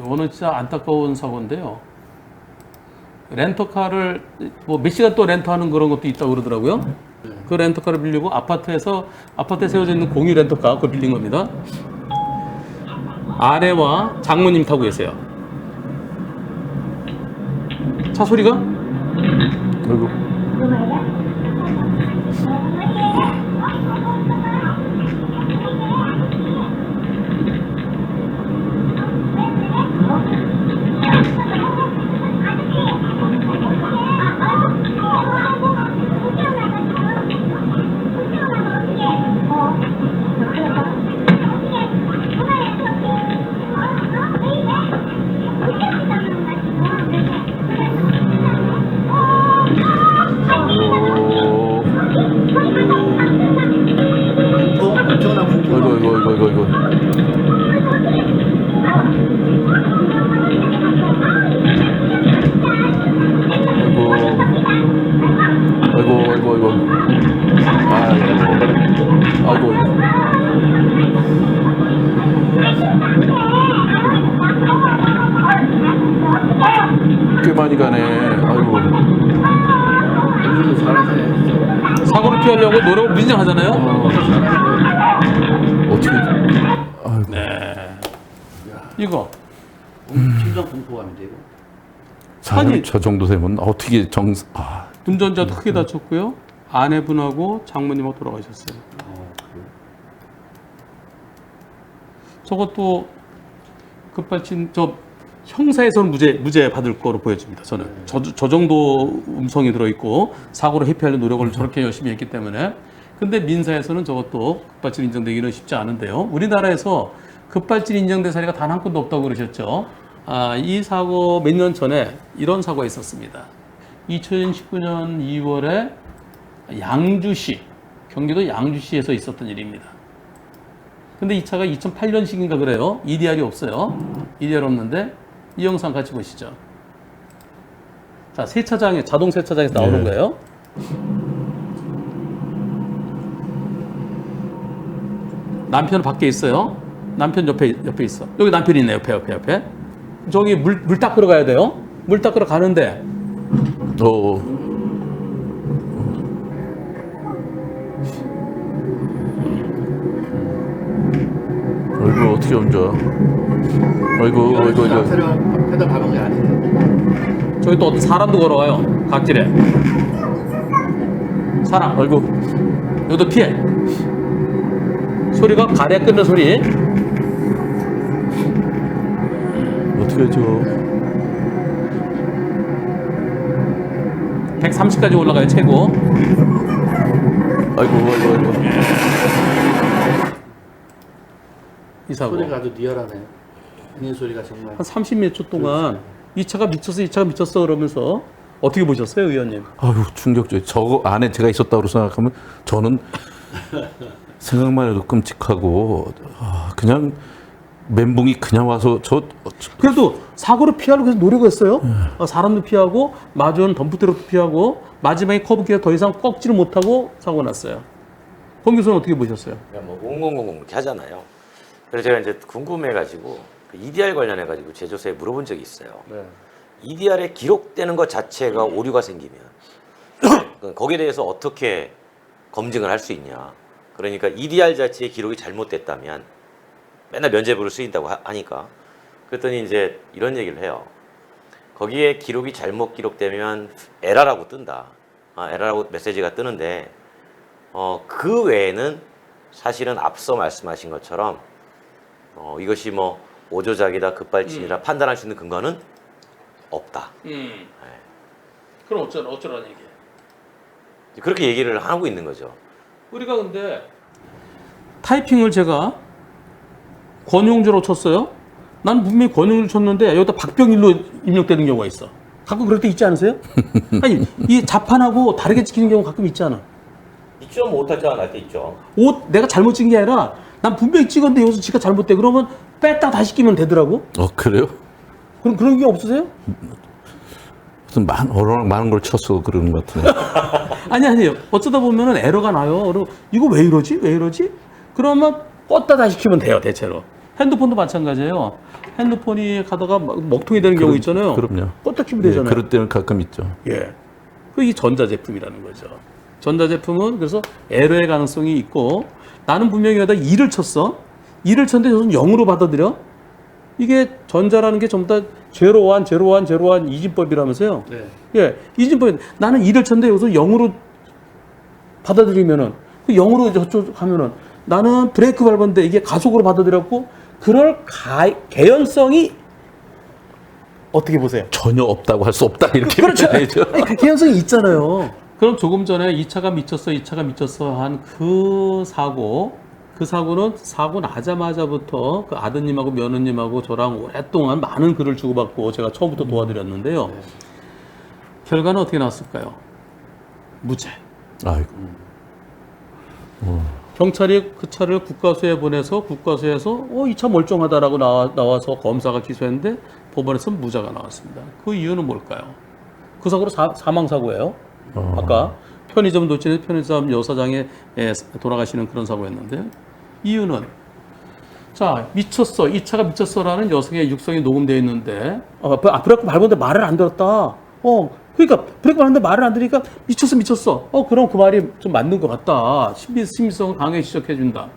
이거는 진짜 안타까운 사고인데요. 렌터카를 뭐 몇 시간 또 렌터하는 그런 것도 있다고 그러더라고요. 그 렌터카를 빌리고 아파트에서 아파트에 세워져 있는 공유 렌터카 그걸 빌린 겁니다. 아내와 장모님 타고 계세요. 차 소리가? 아이고. 사고를 피하려고 노력을 무진장 하잖아요. 어떻게 아이고 네. 이거 심장 공포감인데 이거. 아니. 저 정도 되면 어떻게 정 아, 운전자도 크게 다쳤고요. 아내분하고 장모님하고 돌아가셨어요. 어, 그래요? 저것도 급발진 저 형사에서는 무죄 무죄 받을 거로 보여집니다. 저는 저, 저 정도 음성이 들어 있고 사고를 회피하려 노력을 저렇게 열심히 했기 때문에 근데 민사에서는 저것도 급발진 인정되기는 쉽지 않은데요. 우리나라에서 급발진 인정된 사례가 단 한 건도 없다고 그러셨죠. 아, 이 사고 몇 년 전에 이런 사고가 있었습니다. 2019년 2월에 양주시 경기도 양주시에서 있었던 일입니다. 근데 이 차가 2008년식인가 그래요. EDR이 없어요. EDR 없는데 이 영상 같이 보시죠. 자, 세차장에 자동 세차장에서 나오는 네. 거예요. 남편은 밖에 있어요. 남편 옆에 옆에 있어. 여기 남편이 있네 옆에 옆에 옆에. 저기 물 물 닦으러 가야 돼요. 물 닦으러 가는데 어 아이고 어떻게 얹어 아이고 아이고 아이고 페달 페달 밟은 게 아닌데. 저기 또 어떤 사람도 걸어와요. 각질에. 사람. 아이고 여기도 피해. 소리가 가래 끓는 소리. 어떻게 하죠 130까지 올라가요, 최고. 아이고 아이고 아이고 이 사고. 소리가 아주 리얼하네. 이 소리가 정말. 한 30몇 초 동안 이 차가 미쳤어, 이 차가 미쳤어 그러면서 어떻게 보셨어요, 의원님? 아유 충격적 저거 안에 제가 있었다고 생각하면 저는 생각만 해도 끔찍하고 아, 그냥 멘붕이 그냥 와서 저 그래도 사고를 피하려고 해서 노력했어요. 어, 사람도 피하고 마주오는 덤프트럭도 피하고 마지막에 커브기가 더 이상 꺾지를 못하고 사고 났어요. 홍 교수는 어떻게 보셨어요? 그러니까 뭐0000 이렇게 하잖아요. 그래서 제가 이제 궁금해가지고 그 EDR 관련해 가지고 제조사에 물어본 적이 있어요. 네. EDR에 기록되는 것 자체가 오류가 생기면 거기에 대해서 어떻게 검증을 할 수 있냐. 그러니까 EDR 자체의 기록이 잘못됐다면 맨날 면죄부를 쓰인다고 하- 하니까 그랬더니 이제 이런 얘기를 해요. 거기에 기록이 잘못 기록되면 에러라고 뜬다. 아, 에러라고 메시지가 뜨는데 어, 그 외에는 사실은 앞서 말씀하신 것처럼 어, 이것이 뭐 오조작이다 급발진이라 판단할 수 있는 근거는 없다. 음. 그럼 어쩌라, 어쩌라는 얘기예요. 그렇게 얘기를 하고 있는 거죠. 우리가 근데 타이핑을 제가 권용주로 쳤어요. 난 분명히 권용주로 쳤는데 여기다 박병일로 입력되는 경우가 있어. 가끔 그럴 때 있지 않으세요? 아니 이 자판하고 다르게 찍히는 경우 가끔 있잖아. 있죠, 뭐 못하지 않을 때 있죠. 옷 내가 잘못 찍은 게 아니라 난 분명히 찍었는데 여기서 지가 잘못돼. 그러면 뺐다 다시 끼면 되더라고. 어 그래요? 그럼 그런 게 없으세요? 무슨 많 어랑 많은 걸 쳤어 그러는 것 같은데 아니 아니에요. 어쩌다 보면은 에러가 나요. 그리고 이거 왜 이러지? 왜 이러지? 그러면 껐다 다시 키면 돼요, 대체로. 핸드폰도 마찬가지예요. 핸드폰이 가다가 막 먹통이 되는 경우 있잖아요. 그럼요. 껐다 키면 예, 되잖아요. 그럴 때는 가끔 있죠. 예. 그게 전자 제품이라는 거죠. 전자제품은 그래서 에러의 가능성이 있고 나는 분명히 여기다 2를 쳤어. 2를 쳤는데 저는 0으로 받아들여. 이게 전자라는 게 전부 다 제로완, 제로완, 제로완 이진법이라면서요. 네. 예, 이진법 나는 2를 쳤는데 여기서 0으로 받아들이면은 그 0으로 저쪽 하면은 나는 브레이크 밟았는데 이게 가속으로 받아들였고 그럴 가, 개연성이 어떻게 보세요? 전혀 없다고 할 수 없다 이렇게 그렇죠. 아니, 그 개연성이 있잖아요. 그럼 조금 전에 이 차가 미쳤어, 이 차가 미쳤어 한 그 사고, 그 사고는 사고 나자마자부터 그 아드님하고 며느님하고 저랑 오랫동안 많은 글을 주고받고 제가 처음부터 도와드렸는데요. 결과는 어떻게 나왔을까요? 무죄. 아이고. 경찰이 그 차를 국가수에 보내서 국가수에서 어, 이 차 멀쩡하다라고 나와, 나와서 검사가 기소했는데 법원에서 무죄가 나왔습니다. 그 이유는 뭘까요? 그 사고로 사, 사망 사고예요. 어. 아까 편의점 도치는 편의점 여사장에 예, 돌아가시는 그런 사고였는데 이유는 자 미쳤어 이 차가 미쳤어라는 여성의 육성이 녹음되어 있는데 어, 아, 브레이크 밟았는데 말을 안 들었다. 어 그러니까 브레이크 밟았는데 말을 안 들으니까 미쳤어 미쳤어. 어 그럼 그 말이 좀 맞는 것 같다. 신비 신빙성을 강하게 지적해 준다.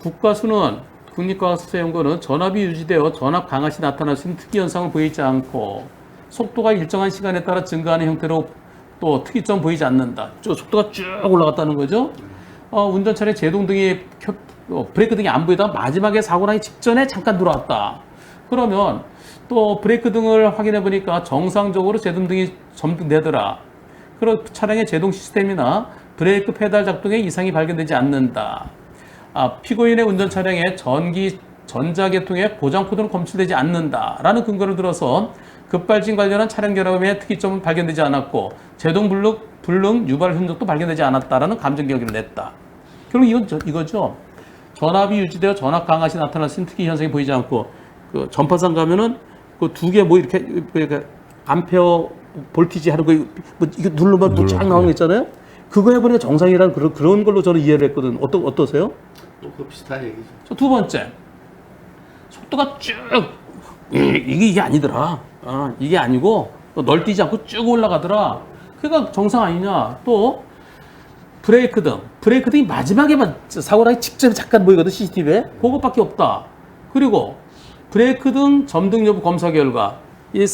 국가수는 국립과학수사연구원은 전압이 유지되어 전압 강하시 나타날 수 있는 특이 현상을 보이지 않고 속도가 일정한 시간에 따라 증가하는 형태로 또 특이점 보이지 않는다. 쭉 속도가 쭉 올라갔다는 거죠. 어, 운전차의 제동 등이 켜- 어, 브레이크 등이 안 보이다가 마지막에 사고 나기 직전에 잠깐 들어왔다. 그러면 또 브레이크 등을 확인해 보니까 정상적으로 제동 등이 점등되더라. 그런 차량의 제동 시스템이나 브레이크 페달 작동에 이상이 발견되지 않는다. 아, 피고인의 운전 차량에 전기 전자계통의 고장 코드는 검출되지 않는다라는 근거를 들어서 급발진 관련한 차량 결함의 특이점은 발견되지 않았고 제동 불능, 불능 유발 흔적도 발견되지 않았다라는 감정 결기를 냈다. 결국 이건 저- 이거죠. 전압이 유지되어 전압 강하시 나타날 수 있는 특이 현상이 보이지 않고 그 전파상 가면은 그 두 개 뭐 이렇게 그러니까 암페어 볼티지 하는 거 뭐 이거 누르면 뭐쫙 나오는 거 있잖아요. 그거 해보니까 정상이라는 그런 그런 걸로 저는 이해를 했거든. 어떠 어떠세요? 또 그 비슷한 얘기죠. 저두 번째 속도가 쭉 이게 이게 아니더라. 아, 이게 아니고 또 널뛰지 않고 쭉 올라가더라. 그러니까 정상 아니냐? 또 브레이크 등 브레이크 등이 마지막에만 사고 나기 직전에 잠깐 보이거든 CCTV에 그것밖에 없다. 그리고 브레이크 등 점등 여부 검사 결과 이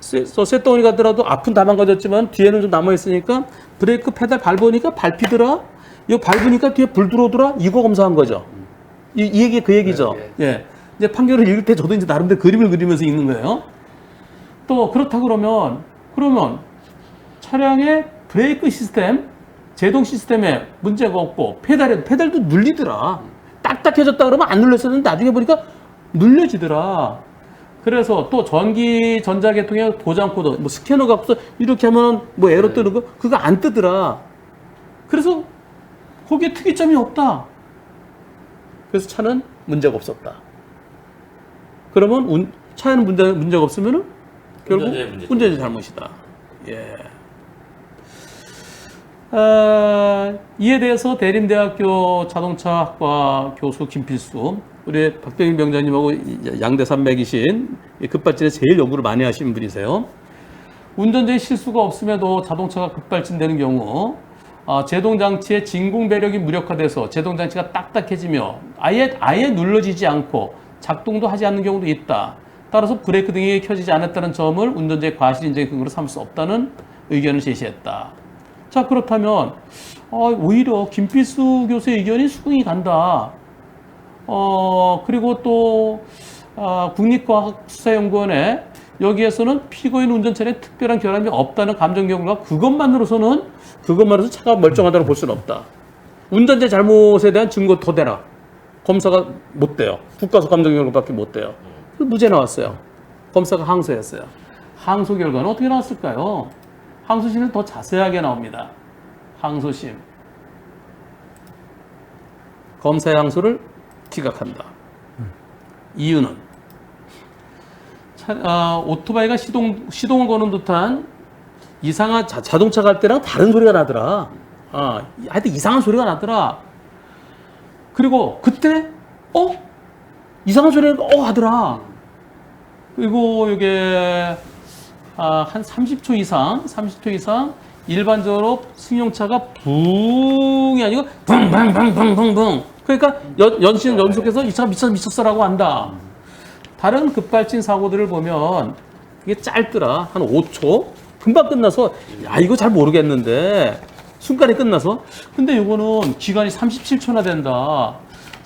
쇳덩어리 가더라도 앞은 다 망가졌지만 뒤에는 좀 남아 있으니까 브레이크 페달 밟으니까 밟히더라. 이거 밟으니까 뒤에 불 들어오더라. 이거 검사한 거죠. 이, 이 얘기 그 얘기죠. 네, 예. 이제 판결을 읽을 때 저도 이제 나름대로 그림을 그리면서 읽는 거예요. 또 그렇다 그러면 그러면 차량의 브레이크 시스템, 제동 시스템에 문제가 없고 페달에 페달도 눌리더라. 딱딱해졌다 그러면 안 눌렸었는데 나중에 보니까 눌려지더라. 그래서 또 전기 전자 계통의 보장 코드, 뭐 스캐너 갖고서 이렇게 하면 뭐 에러 뜨는 거 그거 안 뜨더라. 그래서 거기에 특이점이 없다. 그래서 차는 문제가 없었다. 그러면 운- 차에는 문제, 문제가 없으면은 결국. 운전자 잘못이다. 예. 아, 이에 대해서 대림대학교 자동차학과 교수 김필수, 우리 박병일 명장님하고 이 양대 산맥이신 이 급발진에 제일 연구를 많이 하신 분이세요. 운전자의 실수가 없음에도 자동차가 급발진되는 경우 아, 제동 장치의 진공 배력이 무력화돼서 제동 장치가 딱딱해지며 아예 아예 눌러지지 않고 작동도 하지 않는 경우도 있다. 따라서 브레이크 등이 켜지지 않았다는 점을 운전자의 과실 인정의 근거로 삼을 수 없다는 의견을 제시했다. 자 그렇다면 어, 오히려 김필수 교수의 의견이 수긍이 간다. 어, 그리고 또, 아, 국립과학수사연구원에 여기에서는 피고인 운전차에 특별한 결함이 없다는 감정 결과 그것만으로서는, 그것만으로서 차가 멀쩡하다고 볼 수는 없다. 운전자 잘못에 대한 증거 더 대라. 검사가 못 돼요. 국가수 감정 결과밖에 못 돼요. 그 무죄 나왔어요. 검사가 항소했어요. 항소 결과는 어떻게 나왔을까요? 항소심은 더 자세하게 나옵니다. 항소심. 검사의 항소를 기각한다. 이유는 차, 아, 오토바이가 시동 시동을 거는 듯한 이상한 자, 자동차 갈 때랑 다른 소리가 나더라. 아, 하여튼 이상한 소리가 나더라. 그리고 그때 어 이상한 소리를 어 하더라. 그리고 이게 아, 한 30초 이상, 30초 이상 일반적으로 승용차가 붕이 아니고 붕붕붕붕붕붕. 그러니까 연, 연신 연속해서 이 차가 미쳤 미쳤어라고 한다. 다른 급발진 사고들을 보면 이게 짧더라 한 5초 금방 끝나서 야 이거 잘 모르겠는데. 순간에 끝나서. 근데 이거는 기간이 37초나 된다.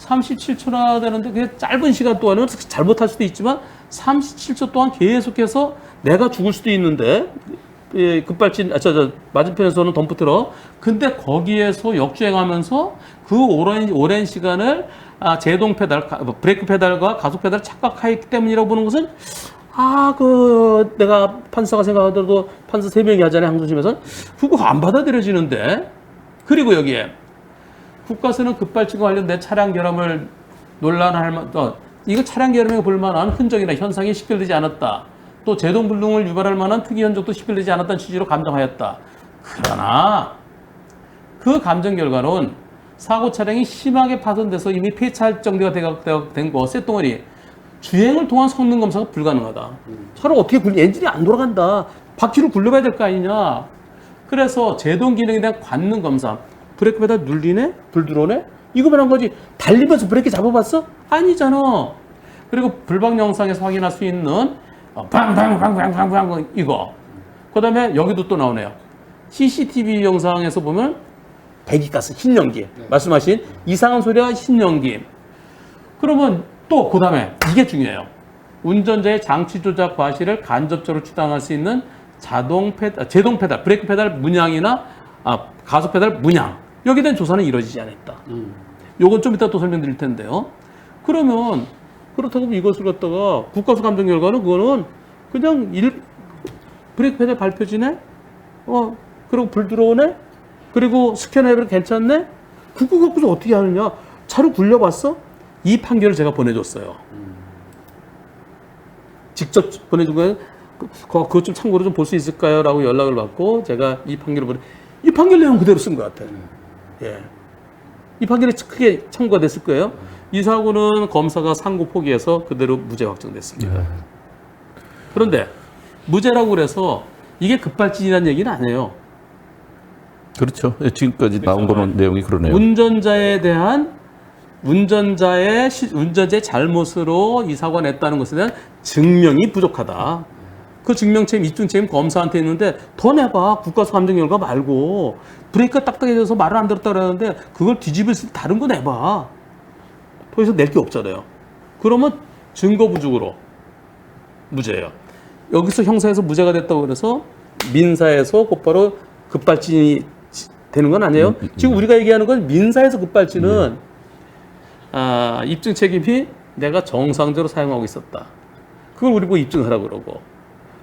37초나 되는데 그게 짧은 시간 동안은 잘못할 수도 있지만 37초 동안 계속해서 내가 죽을 수도 있는데. 예, 급발진 아, 저, 저 맞은편에서는 덤프 트럭 근데 거기에서 역주행하면서 그 오랜 오랜 시간을 아, 제동 페달 가- 뭐 브레이크 페달과 가속 페달을 착각하였기 때문이라고 보는 것은 아 그 내가 판사가 생각하더라도 판사 세 명이 하잖아요 항소심에서 그거 안 받아들여지는데 그리고 여기에 국가서는 급발진과 관련된 차량 결함을 논란할 만, 어, 이거 차량 결함에 볼 만한 흔적이나 현상이 식별되지 않았다. 또 제동 불능을 유발할 만한 특이 흔적도 식별되지 않았다는 취지로 감정하였다. 그러나 그 감정 결과는 사고 차량이 심하게 파손돼서 이미 폐차할 정도가 된 거, 쇳덩어리. 주행을 통한 성능 검사가 불가능하다. 차를 어떻게 굴, 엔진이 안 돌아간다. 바퀴를 굴려봐야 될 거 아니냐. 그래서 제동 기능에 대한 관능 검사. 브레이크 페달 눌리네? 불 들어오네? 이거만 한 거지. 달리면서 브레이크 잡아봤어? 아니잖아. 그리고 불방 영상에서 확인할 수 있는 어, 방방방방방방 이거. 그다음에 여기도 또 나오네요. CCTV 영상에서 보면 배기가스 흰 연기. 말씀하신 이상한 소리와 흰 연기. 그러면 또 그 다음에 이게 중요해요. 운전자의 장치 조작 과실을 간접적으로 추당할 수 있는 자동 페달, 제동 페달, 브레이크 페달 문양이나 아, 가속 페달 문양. 여기에 대한 조사는 이루어지지 않았다. 음. 요건 좀 이따 또 설명드릴 텐데요. 그러면 그렇다고 이것을 갖다가 국가수 감정 결과는 그거는 그냥 일 브레이크 페달 밟혀지네. 어 그리고 불 들어오네. 그리고 스캐너해도 괜찮네. 그거 갖고서 어떻게 하느냐? 차를 굴려봤어? 이 판결을 제가 보내줬어요. 직접 보내준 거예요. 그- 그것 좀 참고로 좀 볼 수 있을까요? 라고 연락을 받고 제가 이 판결을 보내, 이 판결 내용 그대로 쓴 것 같아요. 예. 이 판결이 크게 참고가 됐을 거예요. 이 사고는 검사가 상고 포기해서 그대로 무죄 확정됐습니다. 그런데 무죄라고 그래서 이게 급발진이라는 얘기는 아니에요. 그렇죠. 예, 지금까지 나온 거는 내용이 그러네요. 운전자에 대한 운전자의 시- 운전자의 잘못으로 이 사고가 냈다는 것에 대한 증명이 부족하다. 그 증명 책임, 입증 책임 검사한테 있는데 더 내봐. 국가수 감정 결과 말고 브레이크가 딱딱해져서 말을 안 들었다 그러는데 그걸 뒤집을 수 다른 거 내봐. 더 이상 낼 게 없잖아요. 그러면 증거 부족으로 무죄예요. 여기서 형사에서 무죄가 됐다고 그래서 민사에서 곧바로 급발진이 되는 건 아니에요. 지금 우리가 얘기하는 건 민사에서 급발진은 아, 입증 책임이 내가 정상적으로 사용하고 있었다. 그걸 우리 보고 입증하라고 그러고.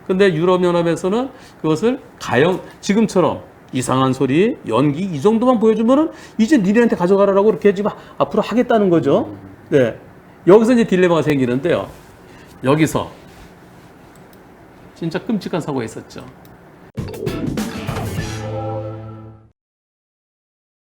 근데 유럽연합에서는 그것을 가형, 지금처럼 이상한 소리, 연기 이 정도만 보여주면은 이제 니네한테 가져가라라고 이렇게 지금 앞으로 하겠다는 거죠. 네. 여기서 이제 딜레마가 생기는데요. 여기서 진짜 끔찍한 사고가 있었죠.